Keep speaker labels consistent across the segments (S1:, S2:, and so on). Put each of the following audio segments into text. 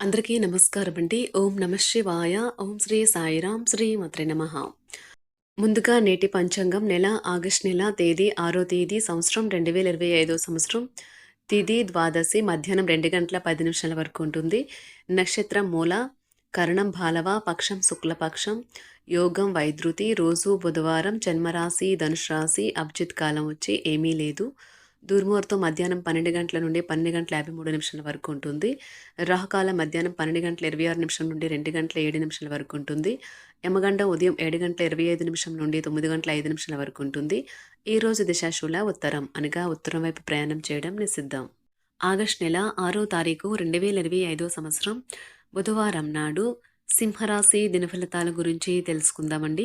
S1: అందరికీ నమస్కారం అండి. ఓం నమ శివాయ. ఓం శ్రీ సాయిరాం శ్రీ మాత్రే నమ. ముందుగా నేటి పంచాంగం నెల ఆగస్ట్ నెల తేదీ ఆరో తేదీ సంవత్సరం రెండు వేల ఇరవై ఐదో సంవత్సరం. తిది ద్వాదశి మధ్యాహ్నం రెండు గంటల పది నిమిషాల వరకు ఉంటుంది. నక్షత్రం మూల కరణం బాలవ పక్షం శుక్లపక్షం యోగం వైద్రుతి రోజు బుధవారం జన్మరాశి ధనుష్ రాశి అభిజిత్ కాలం వచ్చి ఏమీ లేదు. దుర్ముహూర్తం మధ్యాహ్నం పన్నెండు గంటల నుండి పన్నెండు గంటల యాభై మూడు నిమిషాల వరకు ఉంటుంది. రాహుకాలం మధ్యాహ్నం పన్నెండు గంటల ఇరవై ఆరు నిమిషం నుండి రెండు గంటల ఏడు నిమిషాల వరకు ఉంటుంది. యమగండ ఉదయం ఏడు గంటల ఇరవై ఐదు నిమిషం నుండి తొమ్మిది గంటల ఐదు నిమిషాల వరకు ఉంటుంది. ఈరోజు దిశాశూల ఉత్తరం అనగా ఉత్తరం వైపు ప్రయాణం చేయడం నిషిద్ధం. ఆగస్ట్ నెల ఆరో తారీఖు రెండు వేల ఇరవై ఐదో సంవత్సరం బుధవారం నాడు సింహరాశి దినఫలితాల గురించి తెలుసుకుందామండి.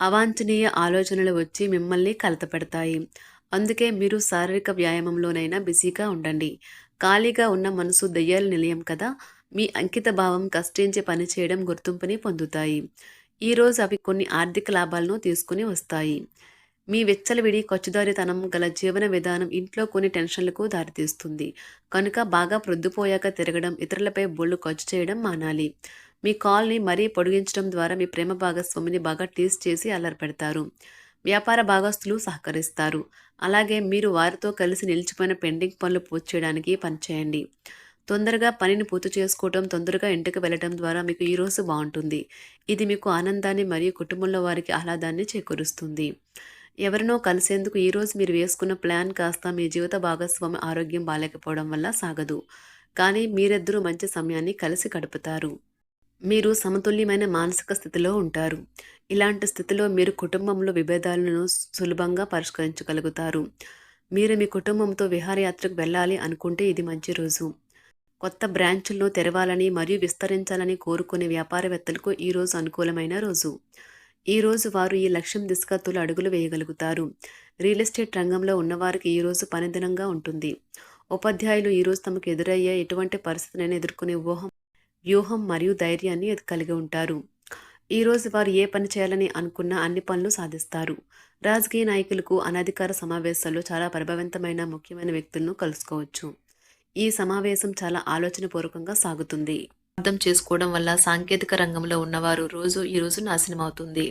S1: అవాంఛనీయ ఆలోచనలు వచ్చి మిమ్మల్ని కలతపెడతాయి. అందుకే మీరు శారీరక వ్యాయామంలోనైనా బిజీగా ఉండండి. ఖాళీగా ఉన్న మనసు దయ్యాల నిలయం కదా. మీ అంకిత భావం కష్టించి పనిచేయడం గుర్తింపుని పొందుతాయి. ఈరోజు అవి కొన్ని ఆర్థిక లాభాలను తీసుకుని వస్తాయి. మీ వెచ్చలవిడి ఖర్చుదారితనం గల జీవన విధానం ఇంట్లో కొన్ని టెన్షన్లకు దారితీస్తుంది. కనుక బాగా ప్రొద్దుపోయాక తిరగడం ఇతరులపై బొళ్ళు ఖర్చు చేయడం మానాలి. మీ కాల్ని మరీ పొడిగించడం ద్వారా మీ ప్రేమ భాగస్వామిని బాగా టీస్ చేసి అల్లరిపెడతారు వ్యాపార భాగస్తులు సహకరిస్తారు. అలాగే మీరు వారితో కలిసి నిలిచిపోయిన పెండింగ్ పనులు పూర్తి చేయడానికి పనిచేయండి. తొందరగా పనిని పూర్తి చేసుకోవటం తొందరగా ఇంటికి వెళ్ళటం ద్వారా మీకు ఈరోజు బాగుంటుంది. ఇది మీకు ఆనందాన్ని మరియు కుటుంబంలో వారికి ఆహ్లాదాన్ని చేకూరుస్తుంది. ఎవరినో కలిసేందుకు ఈరోజు మీరు వేసుకున్న ప్లాన్ కాస్త మీ జీవిత భాగస్వామి ఆరోగ్యం బాగాలేకపోవడం వల్ల సాగదు. కానీ మీరిద్దరూ మంచి సమయాన్ని కలిసి గడుపుతారు. మీరు సమతుల్యమైన మానసిక స్థితిలో ఉంటారు. ఇలాంటి స్థితిలో మీరు కుటుంబంలో విభేదాలను సులభంగా పరిష్కరించగలుగుతారు. మీరు మీ కుటుంబంతో విహారయాత్రకు వెళ్ళాలి అనుకుంటే ఇది మంచి రోజు. కొత్త బ్రాంచులను తెరవాలని మరియు విస్తరించాలని కోరుకునే వ్యాపారవేత్తలకు ఈరోజు అనుకూలమైన రోజు. ఈరోజు వారు ఈ లక్ష్యం దిశగా తొలి అడుగులు వేయగలుగుతారు. రియల్ ఎస్టేట్ రంగంలో ఉన్నవారికి ఈరోజు పనిదినంగా ఉంటుంది. ఉపాధ్యాయులు ఈరోజు తమకు ఎదురయ్యే ఎటువంటి పరిస్థితినైనా ఎదుర్కొనే ఊహం వ్యూహం మరియు ధైర్యాన్ని కలిగి ఉంటారు. ఈరోజు వారు ఏ పని చేయాలని అనుకున్న అన్ని పనులు సాధిస్తారు. రాజకీయ నాయకులకు అనధికార సమావేశాల్లో చాలా ప్రభావవంతమైన ముఖ్యమైన వ్యక్తులను కలుసుకోవచ్చు. ఈ సమావేశం చాలా ఆలోచనపూర్వకంగా సాగుతుంది. అర్థం చేసుకోవడం వల్ల సాంకేతిక రంగంలో ఉన్నవారు రోజు ఈ రోజు నాశనం అవుతుంది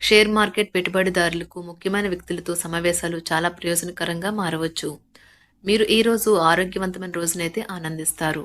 S1: షేర్ మార్కెట్ పెట్టుబడిదారులకు ముఖ్యమైన వ్యక్తులతో సమావేశాలు చాలా ప్రయోజనకరంగా మారవచ్చు. మీరు ఈరోజు ఆరోగ్యవంతమైన రోజునైతే ఆనందిస్తారు.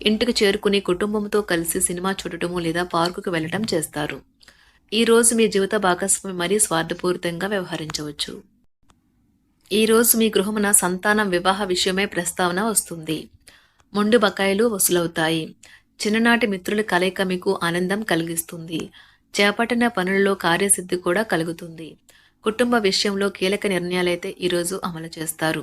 S1: ఇంటికి చేరుకుని కుటుంబంతో కలిసి సినిమా చూడటము లేదా పార్కుకు వెళ్ళటం చేస్తారు. ఈ రోజు మీ జీవిత భాగస్వామి మరీ స్వార్థపూరితంగా వ్యవహరించవచ్చు. ఈ రోజు మీ గృహమున సంతానం వివాహ విషయమే ప్రస్తావన వస్తుంది. మొండు బకాయిలు వసూలవుతాయి. చిన్ననాటి మిత్రుల కలయిక మీకు ఆనందం కలిగిస్తుంది. చేపట్టిన పనులలో కార్యసిద్ధి కూడా కలుగుతుంది. కుటుంబ విషయంలో కీలక నిర్ణయాలైతే ఈరోజు అమలు చేస్తారు.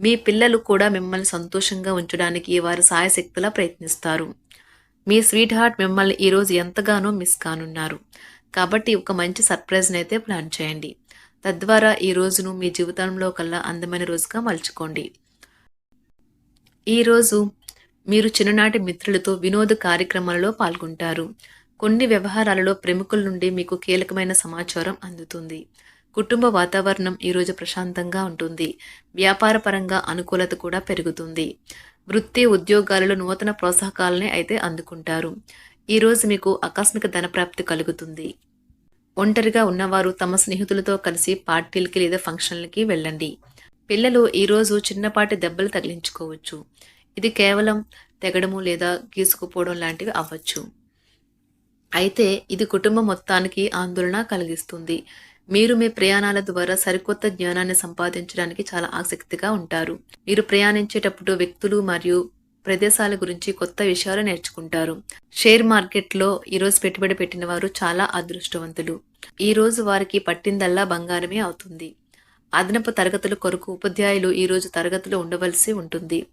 S1: మీ పిల్లలు కూడా మిమ్మల్ని సంతోషంగా ఉంచడానికి వారు సాయశక్తులా ప్రయత్నిస్తారు. మీ స్వీట్ హార్ట్ మిమ్మల్ని ఈరోజు ఎంతగానో మిస్ కానున్నారు. కాబట్టి ఒక మంచి సర్ప్రైజ్ని అయితే ప్లాన్ చేయండి. తద్వారా ఈ రోజును మీ జీవితంలో కల్లా అందమైన రోజుగా మలుచుకోండి. ఈరోజు మీరు చిన్ననాటి మిత్రులతో వినోద కార్యక్రమాలలో పాల్గొంటారు. కొన్ని వ్యవహారాలలో ప్రముఖుల నుండి మీకు కీలకమైన సమాచారం అందుతుంది. కుటుంబ వాతావరణం ఈరోజు ప్రశాంతంగా ఉంటుంది. వ్యాపారపరంగా అనుకూలత కూడా పెరుగుతుంది. వృత్తి ఉద్యోగాలలో నూతన ప్రోత్సాహకాలని అయితే అందుకుంటారు. ఈరోజు మీకు ఆకస్మిక ధనప్రాప్తి కలుగుతుంది. ఒంటరిగా ఉన్నవారు తమ స్నేహితులతో కలిసి పార్టీలకి లేదా ఫంక్షన్లకి వెళ్ళండి. పిల్లలు ఈరోజు చిన్నపాటి దెబ్బలు తగిలించుకోవచ్చు. ఇది కేవలం తెగడము లేదా గీసుకుపోవడం లాంటివి అవ్వచ్చు. అయితే ఇది కుటుంబం మొత్తానికి ఆందోళన కలిగిస్తుంది. మీరు మీ ప్రయాణాల ద్వారా సరికొత్త జ్ఞానాన్ని సంపాదించడానికి చాలా ఆసక్తిగా ఉంటారు. మీరు ప్రయాణించేటప్పుడు వ్యక్తులు మరియు ప్రదేశాల గురించి కొత్త విషయాలు నేర్చుకుంటారు. షేర్ మార్కెట్లో ఈరోజు పెట్టుబడి పెట్టిన వారు చాలా అదృష్టవంతులు. ఈ రోజు వారికి పట్టిందల్లా బంగారమే అవుతుంది. అదనపు తరగతుల కొరకు ఉపాధ్యాయులు ఈరోజు తరగతులు ఉండవలసి ఉంటుంది.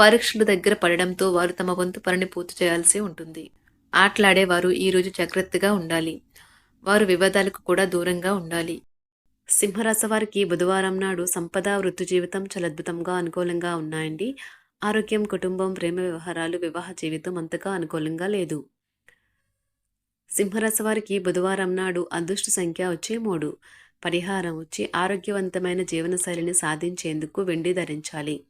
S1: పరీక్షలు దగ్గర పడడంతో వారు తమ వంతు పనిని పూర్తి చేయాల్సి ఉంటుంది. ఆటలాడేవారు ఈరోజు జాగ్రత్తగా ఉండాలి. వారు వివాదాలకు కూడా దూరంగా ఉండాలి. సింహరాశి వారికి బుధవారం నాడు సంపద వృత్తి జీవితం చాలా అద్భుతంగా అనుకూలంగా ఉన్నాయండి. ఆరోగ్యం కుటుంబం ప్రేమ వ్యవహారాలు వివాహ జీవితం అంతగా అనుకూలంగా లేదు. సింహరాశి వారికి బుధవారం నాడు అదృష్ట సంఖ్య వచ్చే మూడు. పరిహారం వచ్చి ఆరోగ్యవంతమైన జీవనశైలిని సాధించేందుకు వెండి ధరించాలి.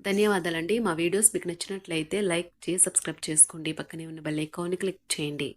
S1: ధన్యవాదాలండి. మా వీడియోస్ మీకు నచ్చినట్లయితే లైక్ చేసి సబ్స్క్రైబ్ చేసుకోండి. పక్కనే ఉన్న బెల్ ఐకాన్ని క్లిక్ చేయండి.